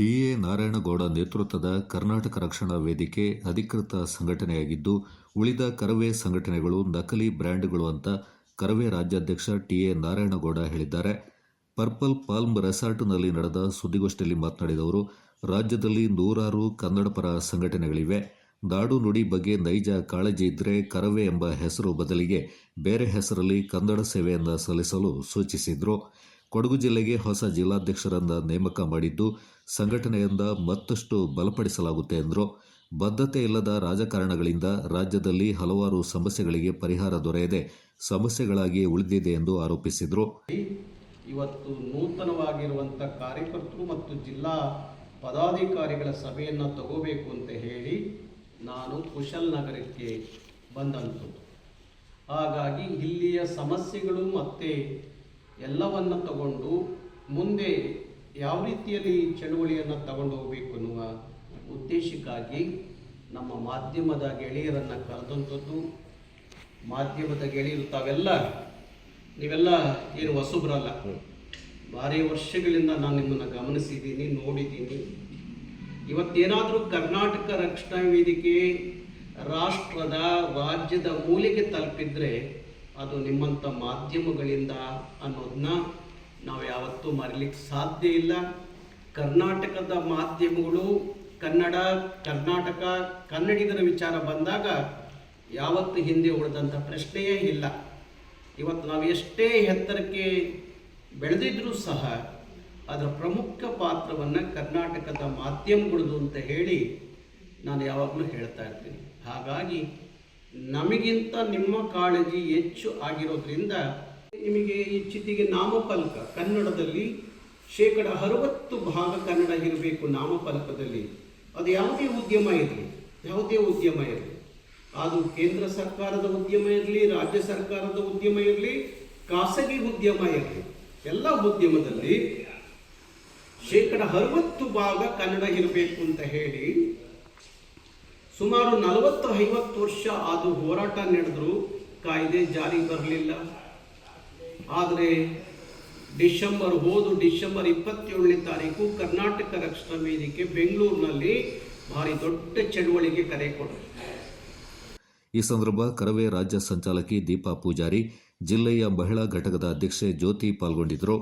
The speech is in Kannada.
ಟಿಎ ನಾರಾಯಣಗೌಡ ನೇತೃತ್ವದ ಕರ್ನಾಟಕ ರಕ್ಷಣಾ ವೇದಿಕೆ ಅಧಿಕೃತ ಸಂಘಟನೆಯಾಗಿದ್ದು, ಉಳಿದ ಕರವೇ ಸಂಘಟನೆಗಳು ನಕಲಿ ಬ್ರ್ಯಾಂಡ್ಗಳು ಅಂತ ಕರವೇ ರಾಜ್ಯಾಧ್ಯಕ್ಷ ಟಿಎ ನಾರಾಯಣಗೌಡ ಹೇಳಿದ್ದಾರೆ. ಪರ್ಪಲ್ ಪಾಲ್ಮ್ ರೆಸಾರ್ಟ್ನಲ್ಲಿ ನಡೆದ ಸುದ್ದಿಗೋಷ್ಠಿಯಲ್ಲಿ ಮಾತನಾಡಿದ ಅವರು, ರಾಜ್ಯದಲ್ಲಿ ನೂರಾರು ಕನ್ನಡ ಪರ ಸಂಘಟನೆಗಳಿವೆ. ನಾಡು ನುಡಿ ಬಗ್ಗೆ ನೈಜ ಕಾಳಜಿ ಇದ್ದರೆ ಕರವೇ ಎಂಬ ಹೆಸರು ಬದಲಿಗೆ ಬೇರೆ ಹೆಸರಲ್ಲಿ ಕನ್ನಡ ಸೇವೆಯನ್ನು ಸಲ್ಲಿಸಲು ಸೂಚಿಸಿದರು. ಕೊಡಗು ಜಿಲ್ಲೆಗೆ ಹೊಸ ಜಿಲ್ಲಾಧ್ಯಕ್ಷರನ್ನ ನೇಮಕ ಮಾಡಿದ್ದು ಸಂಘಟನೆಯಿಂದ ಮತ್ತಷ್ಟು ಬಲಪಡಿಸಲಾಗುತ್ತೆ ಎಂದರು. ಬದ್ಧತೆ ಇಲ್ಲದ ರಾಜಕಾರಣಗಳಿಂದ ರಾಜ್ಯದಲ್ಲಿ ಹಲವಾರು ಸಮಸ್ಯೆಗಳಿಗೆ ಪರಿಹಾರ ದೊರೆಯದೆ ಸಮಸ್ಯೆಗಳಾಗಿ ಉಳಿದಿದೆ ಎಂದು ಆರೋಪಿಸಿದರು. ಇವತ್ತು ನೂತನವಾಗಿರುವಂಥ ಕಾರ್ಯಕರ್ತರು ಮತ್ತು ಜಿಲ್ಲಾ ಪದಾಧಿಕಾರಿಗಳ ಸಭೆಯನ್ನು ತಗೋಬೇಕು ಅಂತ ಹೇಳಿ ನಾನು ಕುಶಲ್ನಗರಕ್ಕೆ ಬಂದಂತು. ಹಾಗಾಗಿ ಇಲ್ಲಿಯ ಸಮಸ್ಯೆಗಳು ಮತ್ತು ಎಲ್ಲವನ್ನು ತಗೊಂಡು ಮುಂದೆ ಯಾವ ರೀತಿಯಲ್ಲಿ ಚಳುವಳಿಯನ್ನು ತಗೊಂಡು ಹೋಗಬೇಕು ಅನ್ನುವ ಉದ್ದೇಶಕ್ಕಾಗಿ ನಮ್ಮ ಮಾಧ್ಯಮದ ಗೆಳೆಯರನ್ನು ಕರೆದಂಥದ್ದು ಮಾಧ್ಯಮದ ಗೆಳೆಯರು ತಾವೆಲ್ಲ ನೀವೆಲ್ಲ ಏನು ಹೊಸಬ್ರಲ್ಲ. ಭಾರಿ ವರ್ಷಗಳಿಂದ ನಾನು ನಿಮ್ಮನ್ನು ಗಮನಿಸಿದ್ದೀನಿ ನೋಡಿದ್ದೀನಿ. ಇವತ್ತೇನಾದರೂ ಕರ್ನಾಟಕ ರಕ್ಷಣಾ ವೇದಿಕೆ ರಾಷ್ಟ್ರದ ರಾಜ್ಯದ ಮೂಲೆಗೆ ತಲುಪಿದ್ರೆ ಅದು ನಿಮ್ಮಂಥ ಮಾಧ್ಯಮಗಳಿಂದ ಅನ್ನೋದನ್ನ ನಾವು ಯಾವತ್ತೂ ಮರಿಲಿಕ್ಕೆ ಸಾಧ್ಯ ಇಲ್ಲ. ಕರ್ನಾಟಕದ ಮಾಧ್ಯಮಗಳು, ಕನ್ನಡ, ಕರ್ನಾಟಕ, ಕನ್ನಡಿಗರ ವಿಚಾರ ಬಂದಾಗ ಯಾವತ್ತು ಹಿಂದೆ ಉಳಿದಂಥ ಪ್ರಶ್ನೆಯೇ ಇಲ್ಲ. ಇವತ್ತು ನಾವು ಎಷ್ಟೇ ಎತ್ತರಕ್ಕೆ ಬೆಳೆದಿದ್ರೂ ಸಹ ಅದರ ಪ್ರಮುಖ ಪಾತ್ರವನ್ನು ಕರ್ನಾಟಕದ ಮಾಧ್ಯಮಗಳದು ಅಂತ ಹೇಳಿ ನಾನು ಯಾವಾಗಲೂ ಹೇಳ್ತಾ ಇರ್ತೀನಿ. ಹಾಗಾಗಿ ನಮಗಿಂತ ನಿಮ್ಮ ಕಾಳಜಿ ಹೆಚ್ಚು ಆಗಿರೋದ್ರಿಂದ ನಿಮಗೆ ಈ ಚಿತಿಗೆ ನಾಮಫಲಕ. ಕನ್ನಡದಲ್ಲಿ ಶೇಕಡ ಅರವತ್ತು ಭಾಗ ಕನ್ನಡ ಇರಬೇಕು ನಾಮಫಲಕದಲ್ಲಿ. ಅದು ಯಾವುದೇ ಉದ್ಯಮ ಇರಲಿ, ಯಾವುದೇ ಉದ್ಯಮ ಇರಲಿ. ಅದು ಕೇಂದ್ರ ಸರ್ಕಾರದ ಉದ್ಯಮ ಇರಲಿ, ರಾಜ್ಯ ಸರ್ಕಾರದ ಉದ್ಯಮ ಇರಲಿ, ಖಾಸಗಿ ಉದ್ಯಮ ಇರಲಿ. ಎಲ್ಲ ಉದ್ಯಮದಲ್ಲಿ ಶೇಕಡ ಅರವತ್ತು ಭಾಗ ಕನ್ನಡ ಇರಬೇಕು ಅಂತ ಹೇಳಿ ಸುಮಾರು ನಲವತ್ತು ಐವತ್ತು ವರ್ಷ ಅದು ಹೋರಾಟ ನಡೆದರೂ ಕಾಯ್ದೆ ಜಾರಿಗೆ ಬರಲಿಲ್ಲ. ಆದರೆ ಡಿಸೆಂಬರ್, ಹೋದು ಡಿಸೆಂಬರ್ ಇಪ್ಪತ್ತೇಳನೇ ತಾರೀಕು ಕರ್ನಾಟಕ ರಕ್ಷಣಾ ವೇದಿಕೆ ಬೆಂಗಳೂರಿನಲ್ಲಿ ಭಾರಿ ದೊಡ್ಡ ಚಳುವಳಿಗೆ ಕರೆ ಕೊಟ್ಟರು ಈ ಸಂದರ್ಭ ಕರವೇ ರಾಜ್ಯ ಸಂಚಾಲಕಿ ದೀಪಾ ಪೂಜಾರಿ ಜಿಲ್ಲೆಯ ಮಹಿಳಾ ಘಟಕದ ಅಧ್ಯಕ್ಷೆ ಜ್ಯೋತಿ ಪಾಲ್ಗೊಂಡಿದ್ದರು.